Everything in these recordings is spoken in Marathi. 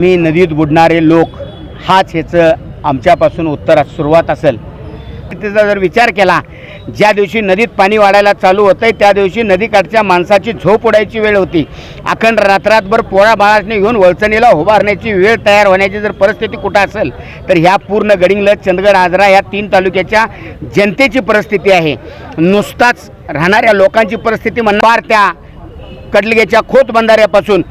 मी नदीत बुडणारे लोक हाच ह्याचं आमच्यापासून उत्तर सुरुवात असेल. त्याचा जर विचार केला ज्या दिवशी नदीत पाणी वाढायला चालू होतंय त्या दिवशी नदीकाठच्या माणसाची झोप उडायची वेळ होती. अखंड रात्रातभर पोळा बाळाने घेऊन वळचणीला उभारण्याची वेळ तयार होण्याची जर परिस्थिती कुठं असेल तर ह्या पूर्ण गडिंगलज चंदगड आजरा या तीन तालुक्याच्या जनतेची परिस्थिती आहे. नुसताच राहणाऱ्या लोकांची परिस्थिती म्हणणार त्या कडलगेच्या खोत बंधाऱ्यापासून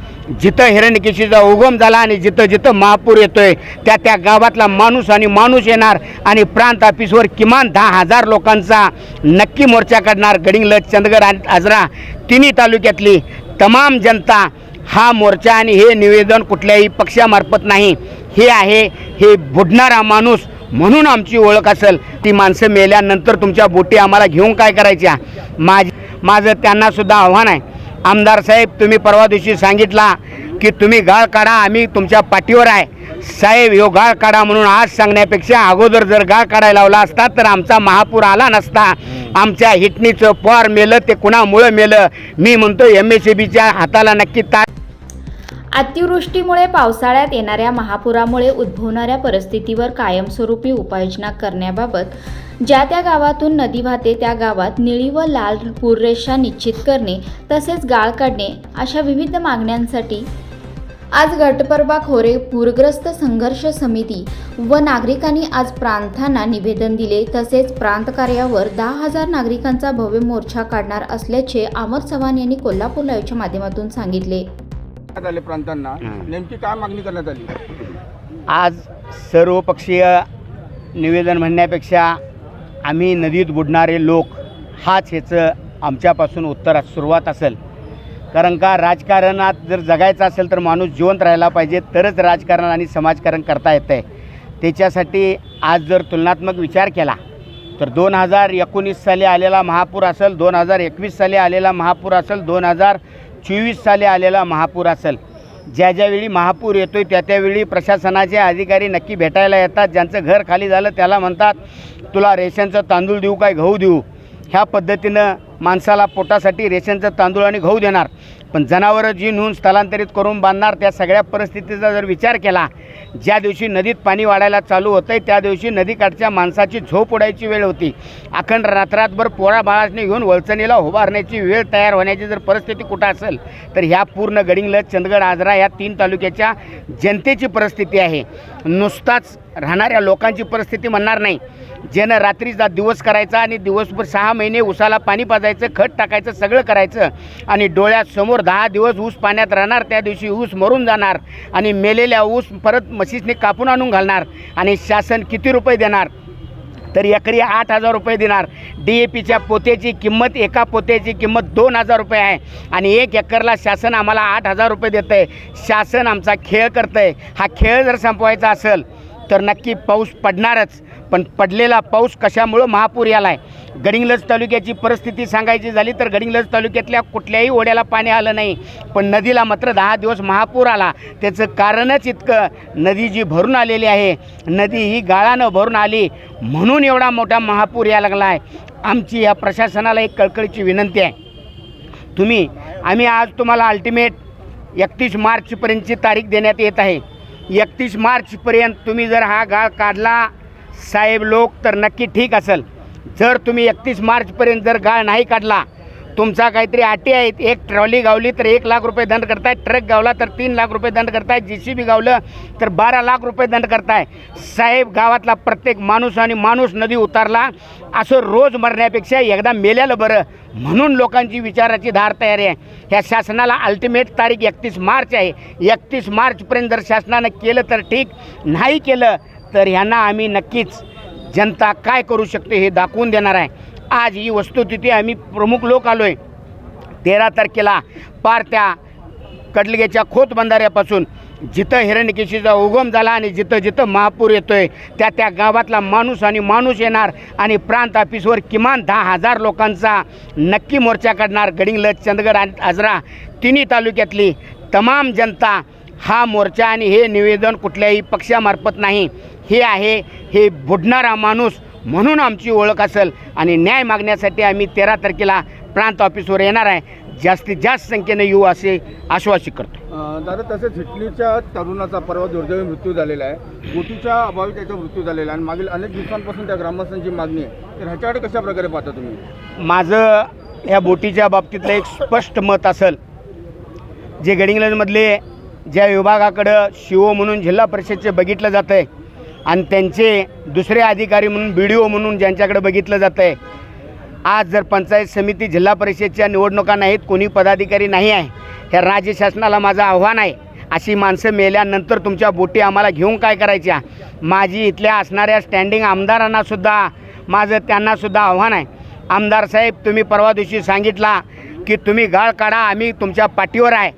जिथं हिरण्यकेशीचा उगम झाला आणि जिथं जिथं महापूर येतोय त्या त्या गावातला माणूस आणि माणूस येणार आणि प्रांत ऑफिसवर किमान दहा हजार लोकांचा नक्की मोर्चा काढणार. गडिंगलज चंदगड आणि आजरा तिन्ही तालुक्यातली तमाम जनता हा मोर्चा आणि हे निवेदन कुठल्याही पक्षामार्फत नाही. हे आहे हे बुडणारा माणूस म्हणून आमची ओळख असेल. ती माणसं मेल्यानंतर तुमच्या बोटी आम्हाला घेऊन काय करायच्या? माझ माझं त्यांनासुद्धा आव्हान आहे. आमदार साहेब तुम्ही परवा दिवशी सांगितला की तुम्ही गाळ काढा आम्ही तुमच्या पाठीवर आहे. साहेब यो गाळ काढा म्हणून आज सांगण्यापेक्षा अगोदर जर गाळ काढायला लावला असता तर आमचा महापूर आला नसता. आमच्या हिटणीचं पॉर मेलं ते कुणामुळं मेलं? मी म्हणतो एम एस सी बीच्या हाताला नक्की ता अतिवृष्टीमुळे पावसाळ्यात येणाऱ्या महापुरामुळे उद्भवणाऱ्या परिस्थितीवर कायमस्वरूपी उपाययोजना करण्याबाबत ज्या त्या गावातून नदी वाहते त्या गावात निळी व लाल पूररेषा निश्चित करणे तसेच गाळ काढणे अशा विविध मागण्यांसाठी आज गटपरबा खोरे पूरग्रस्त संघर्ष समिती व नागरिकांनी आज प्रांतांना निवेदन दिले. तसेच प्रांत कार्यावर दहा हजार नागरिकांचा भव्य मोर्चा काढणार असल्याचे अमर चव्हाण यांनी कोल्हापूर लाईव्हच्या माध्यमातून सांगितले. आले प्रांतांना. नेमकी काय मागणी करण्यात आली? आज सर्वपक्षीय निवेदन म्हणण्यापेक्षा आम्ही नदीत बुडणारे लोक हाच ह्याचं आमच्यापासून उत्तर सुरुवात असेल. कारण का राजकारणात जर जगायचं असेल तर माणूस जिवंत राहायला पाहिजे तरच राजकारण आणि समाजकारण करता येतं आहे त्याच्यासाठी आज जर तुलनात्मक विचार केला तर दोन हजार एकोणीस साली आलेला महापूर असेल दोन हजार एकवीस साली आलेला महापूर असेल दोन हजार चोवीस साली आलेला महापूर असेल. ज्या ज्यावेळी महापूर येतो त्या त्यावेळी प्रशासनाचे अधिकारी नक्की भेटायला येतात. ज्यांचं घर खाली झालं त्याला म्हणतात तुला रेशनचं तांदूळ देऊ काय? गहू देऊ. ह्या पद्धतीनं माणसाला पोटासाठी रेशनचं तांदूळ आणि गहू देणार. पण जनावरं जी नेऊन स्थलांतरित करून बांधणार त्या सगळ्या परिस्थितीचा जर विचार केला ज्या दिवशी नदीत पाणी वाढायला चालू होतं आहे त्या दिवशी नदीकाठच्या माणसाची झोप उडायची वेळ होती. अखंड रात्रातभर पोळा बाळाने घेऊन वळचणीला उभारण्याची वेळ तयार होण्याची जर परिस्थिती कुठं असेल तर ह्या पूर्ण गडिंगलज चंदगड आजरा या तीन तालुक्याच्या जनतेची परिस्थिती आहे. नुसताच राहणाऱ्या लोकांची परिस्थिती म्हणणार नाही. ज्यानं रात्रीचा दिवस करायचा आणि दिवसभर सहा महिने उसाला पाणी पाजायचं खत टाकायचं सगळं करायचं आणि डोळ्यासमोर दहा दिवस ऊस पाण्यात राहणार त्या दिवशी ऊस मरून जाणार आणि मेलेल्या ऊस परत मशीसने कापून आणून घालणार आणि शासन किती रुपये देणार? तर एकरी आठ हजार रुपये देणार. डी ए पीच्या पोत्याची किंमत एका पोत्याची किंमत दोन हजार रुपये आहे आणि एक एकरला शासन आम्हाला आठ हजार रुपये देतं आहे शासन आमचा खेळ करतं आहे हा खेळ जर संपवायचा असेल तर नक्की पाऊस पडणारच. पण पडलेला पाऊस कशामुळं महापूर याला आहे गडिंगलज तालुक्याची परिस्थिती सांगायची झाली तर गडिंगलज तालुक्यातल्या कुठल्याही ओढ्याला पाणी आलं नाही. पण नदीला मात्र दहा दिवस महापूर आला. त्याचं कारणच इतकं. नदी जी भरून आलेली आहे नदी ही गाळानं भरून आली. म्हणून एवढा मोठा महापूर या लागला आहे आमची या प्रशासनाला एक कळकळीची विनंती आहे. तुम्ही आम्ही आज तुम्हाला अल्टिमेट एकतीस मार्चपर्यंतची तारीख देण्यात येत आहे. एकतीस मार्चपर्यंत तुम्ही जर हा गाळ काढला साहेब लोक तर नक्की ठीक असेल. जर तुम्ही एकतीस मार्चपर्यंत जर गाळ नाही काढला तुमचा काहीतरी अटी आहेत. एक ट्रॉली गावली तर एक लाख रुपये दंड करताय. ट्रक गावला तर तीन लाख रुपये दंड करताय. जी सी बी गावलं तर बारा लाख रुपये दंड करताय. साहेब गावातला प्रत्येक माणूस आणि माणूस नदी उतारला. असं रोज मरण्यापेक्षा एकदा मेल्यालं बरं. म्हणून लोकांची विचाराची धार तयारी आहे. ह्या शासनाला अल्टिमेट तारीख एकतीस मार्च आहे. एकतीस मार्चपर्यंत जर शासनानं केलं तर ठीक. नाही केलं तर ह्यांना आम्ही नक्कीच जनता काय करू शकते हे दाखवून देणार आहे. आज ही वस्तुस्थिती आम्ही प्रमुख लोक आलो आहे तेरा तारखेला पार त्या कडलगेच्या खोत बंधाऱ्यापासून जिथं हिरण्यकेशीचा उगम झाला आणि जिथं जिथं महापूर येतो आहे त्या त्या गावातला माणूस आणि माणूस येणार आणि प्रांत ऑफिसवर किमान दहा हजार लोकांचा नक्की मोर्चा काढणार. गडिंगलज चंदगड आणि आजरा तिन्ही तालुक्यातली तमाम जनता हा मोर्चा आणि हे निवेदन कुठल्याही पक्षामार्फत नाही. हे आहे हे बुडणारा माणूस म्हणून आमची ओळख असेल आणि न्याय मागण्यासाठी आम्ही तेरा तारखेला प्रांत ऑफिसवर येणार आहे. जास्तीत जास्त संख्येने येऊ असे आश्वासित करतो दादा तसेच हिटलीच्या तरुणाचा परवा दुर्दैवी मृत्यू झालेला आहे. बोटीच्या अभावी त्याचा मृत्यू झालेला आहे आणि मागील अनेक दिवसांपासून त्या ग्रामस्थांची मागणी आहे. तर ह्याच्याकडे कशा प्रकारे पाहता तुम्ही? माझं ह्या बोटीच्या बाबतीतलं एक स्पष्ट मत असेल. जे गडिंग्लजमधले ज्या विभागाकडं शिओ म्हणून जिल्हा परिषदचे बघितलं जातं आहे आणि त्यांचे दुसरे अधिकारी म्हणून बी डी ओ म्हणून ज्यांच्याकडे बघितलं जातं आहे आज जर पंचायत समिती जिल्हा परिषदच्या निवडणुका नाहीत कोणी पदाधिकारी नाही आहे ह्या राज्य शासनाला माझं आव्हान आहे अशी माणसं मेल्यानंतर तुमच्या बोटी आम्हाला घेऊन काय करायच्या? माझी इथल्या असणाऱ्या स्टँडिंग आमदारांनासुद्धा माझं त्यांनासुद्धा आव्हान आहे. आमदार साहेब तुम्ही परवा दिवशी सांगितला की तुम्ही गाळ काढा आम्ही तुमच्या पाठीवर आहे.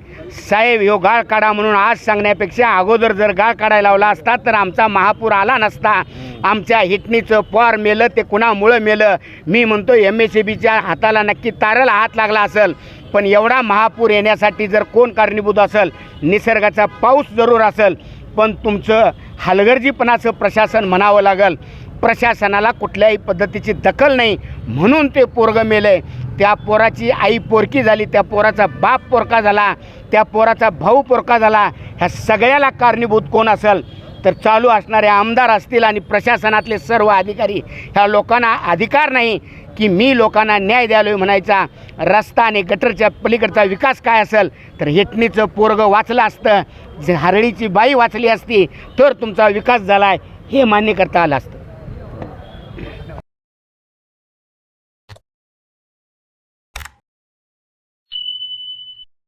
साहेब ह्यो गाळ काढा म्हणून आज सांगण्यापेक्षा अगोदर जर गाळ काढायला लावला असता तर आमचा महापूर आला नसता. आमच्या हिटणीचं पॉर मेलं ते कुणामुळं मेलं? मी म्हणतो एम एस सी बीच्या हाताला नक्की तारेला हात लागला असेल. पण एवढा महापूर येण्यासाठी जर कोण कारणीभूत असेल निसर्गाचा पाऊस जरूर असेल पण तुमचं हलगर्जीपणाचं प्रशासन म्हणावं लागेल. प्रशासनाला कुठल्याही पद्धतीची दखल नाही. म्हणून ते पोरगं मेलं त्या पोराची आई पोरकी झाली त्या पोराचा बाप पोरका झाला त्या पोराचा भाऊ पोरका झाला. ह्या सगळ्याला कारणीभूत कोण असेल? तर चालू असणारे आमदार असतील आणि प्रशासनातले सर्व अधिकारी. ह्या लोकांना अधिकार नाही की मी लोकांना न्याय द्यालोय म्हणायचा. रस्ता आणि गटरच्या पलीकडचा विकास काय असेल? तर हेटणीचं पोरगं वाचलं असतं. जे हरळीची बाई वाचली असती तर तुमचा विकास झाला आहे हे मान्य करता आलं असतं.